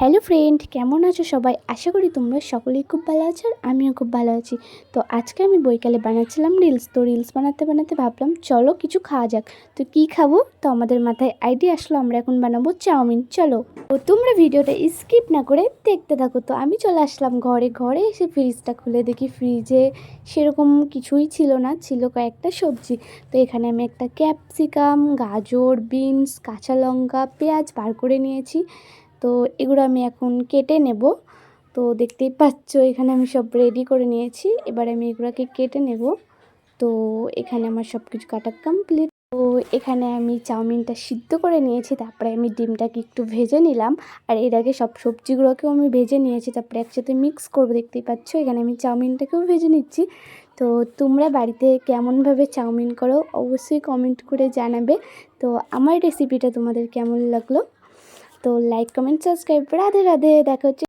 Hello friend, কেমন আছো সবাই? আশা করি তোমরা সকলেই খুব ভালো আছো আর আমিও খুব ভালো আছি। তো আজকে আমি বইকালে বানাচ্ছিলাম রিলস। তো রিলস বানাতে বানাতে ভাবলাম, চলো কিছু খাওয়া যাক। তো কী খাব? তো আমাদের মাথায় আইডিয়া আসলো, আমরা এখন বানাবো চাউমিন। চলো। তো তোমরা ভিডিওটা স্কিপ না করে দেখতে থাকো। তো আমি চলে আসলাম ঘরে। ঘরে এসে ফ্রিজটা খুলে দেখি ফ্রিজে সেরকম কিছুই ছিল না, ছিল কয়েকটা সবজি। তো এখানে আমি একটা ক্যাপসিকাম গাজর বিনস কাঁচা লঙ্কা, পেঁয়াজ বার করে নিয়েছি। তো এগুলো আমি এখন কেটে নেব। তো দেখতেই পাচ্ছ, এখানে আমি সব রেডি করে নিয়েছি। এবার আমি এগুলোকে কেটে নেব। তো এখানে আমার সব কিছু কাটা কমপ্লিট তো এখানে আমি চাউমিনটা সিদ্ধ করে নিয়েছি, তারপরে আমি ডিমটাকে একটু ভেজে নিলাম। আর এর আগে সব সবজিগুলোকেও আমি ভেজে নিয়েছি, তারপরে একসাথে মিক্স করব। দেখতেই পাচ্ছ, এখানে আমি চাউমিনটাকেও ভেজে নিচ্ছি। তো তোমরা বাড়িতে কেমনভাবে চাউমিন করো, অবশ্যই কমেন্ট করে জানাবে। তো আমার রেসিপিটা তোমাদের কেমন লাগল? তো like comment subscribe Radhe Radhe দেখা হচ্ছে